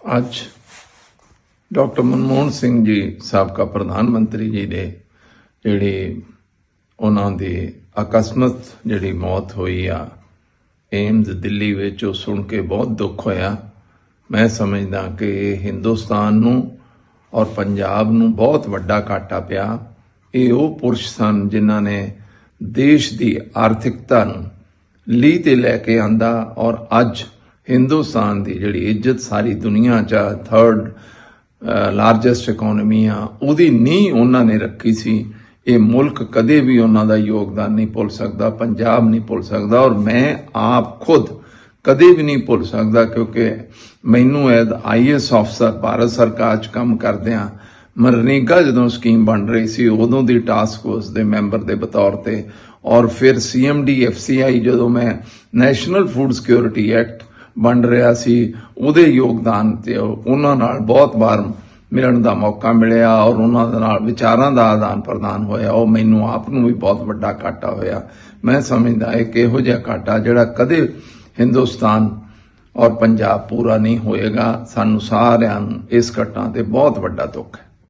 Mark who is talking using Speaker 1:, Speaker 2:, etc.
Speaker 1: ਅੱਜ ਡਾਕਟਰ ਮਨਮੋਹਨ ਸਿੰਘ ਜੀ, ਸਾਬਕਾ ਪ੍ਰਧਾਨ ਮੰਤਰੀ ਜੀ ਦੇ ਜਿਹੜੀ ਉਹਨਾਂ ਦੀ ਅਕਸਮਤ ਜਿਹੜੀ ਮੌਤ ਹੋਈ ਆ, ਏਮਜ਼ ਦਿੱਲੀ ਵਿੱਚ ਉਹ ਸੁਣ ਕੇ ਬਹੁਤ ਦੁੱਖ ਹੋਇਆ। ਮੈਂ ਸਮਝਦਾ ਕਿ ਇਹ ਹਿੰਦੁਸਤਾਨ ਨੂੰ ਔਰ ਪੰਜਾਬ ਨੂੰ ਬਹੁਤ ਵੱਡਾ ਘਾਟਾ ਪਿਆ। ਇਹ ਉਹ ਪੁਰਸ਼ ਸਨ ਜਿਨ੍ਹਾਂ ਨੇ ਦੇਸ਼ ਦੀ ਆਰਥਿਕਤਾ ਨੂੰ ਲੀ ਤੇ ਲੈ ਕੇ ਆਂਦਾ ਔਰ ਅੱਜ ਹਿੰਦੁਸਤਾਨ ਦੀ ਜਿਹੜੀ ਇੱਜ਼ਤ ਸਾਰੀ ਦੁਨੀਆ 'ਚ ਥਰਡ ਲਾਰਜੈਸਟ ਇਕਨੋਮੀ ਆ, ਉਹਦੀ ਨੀਂਹ ਉਹਨਾਂ ਨੇ ਰੱਖੀ ਸੀ। ਇਹ ਮੁਲਕ ਕਦੇ ਵੀ ਉਹਨਾਂ ਦਾ ਯੋਗਦਾਨ ਨਹੀਂ ਭੁੱਲ ਸਕਦਾ, ਪੰਜਾਬ ਨਹੀਂ ਭੁੱਲ ਸਕਦਾ ਔਰ ਮੈਂ ਆਪ ਖੁਦ ਕਦੇ ਵੀ ਨਹੀਂ ਭੁੱਲ ਸਕਦਾ ਕਿਉਂਕਿ ਮੈਨੂੰ ਐਦ ਆਈਐਸ ਅਫਸਰ ਭਾਰਤ ਸਰਕਾਰ 'ਚ ਕੰਮ ਕਰਦਿਆਂ ਮਰਨੀਗਾ ਜਦੋਂ ਸਕੀਮ ਬਣ ਰਹੀ ਸੀ, ਉਦੋਂ ਦੀ ਟਾਸਕ ਫੋਰਸ ਦੇ ਮੈਂਬਰ ਦੇ ਬਤੌਰ ਤੇ ਔਰ ਫਿਰ ਸੀਐਮਡੀ ਐਫਸੀਆਈ ਜਦੋਂ ਮੈਂ ਨੈਸ਼ਨਲ ਫੂਡ ਸਿਕਿਉਰਿਟੀ ਐਕਟ ਬਣ ਰਿਹਾ ਸੀ, ਉਹਦੇ ਯੋਗਦਾਨ ਤੇ ਉਹਨਾਂ ਨਾਲ ਬਹੁਤ ਵਾਰ ਮਿਲਣ ਦਾ ਮੌਕਾ ਮਿਲਿਆ ਔਰ ਉਹਨਾਂ ਦੇ ਨਾਲ ਵਿਚਾਰਾਂ ਦਾ ਆਦਾਨ ਪ੍ਰਦਾਨ ਹੋਇਆ। ਉਹ ਮੈਨੂੰ ਆਪ ਨੂੰ ਵੀ ਬਹੁਤ ਵੱਡਾ ਘਾਟਾ ਹੋਇਆ। ਮੈਂ ਸਮਝਦਾ ਇਹ ਕਿ ਇਹੋ ਜਿਹਾ ਘਾਟਾ ਜਿਹੜਾ ਕਦੇ ਹਿੰਦੁਸਤਾਨ ਔਰ ਪੰਜਾਬ ਪੂਰਾ ਨਹੀਂ ਹੋਏਗਾ। ਸਾਨੂੰ ਸਾਰਿਆਂ ਨੂੰ ਇਸ ਘਟਨਾ ਤੇ ਬਹੁਤ ਵੱਡਾ ਦੁੱਖ ਹੈ।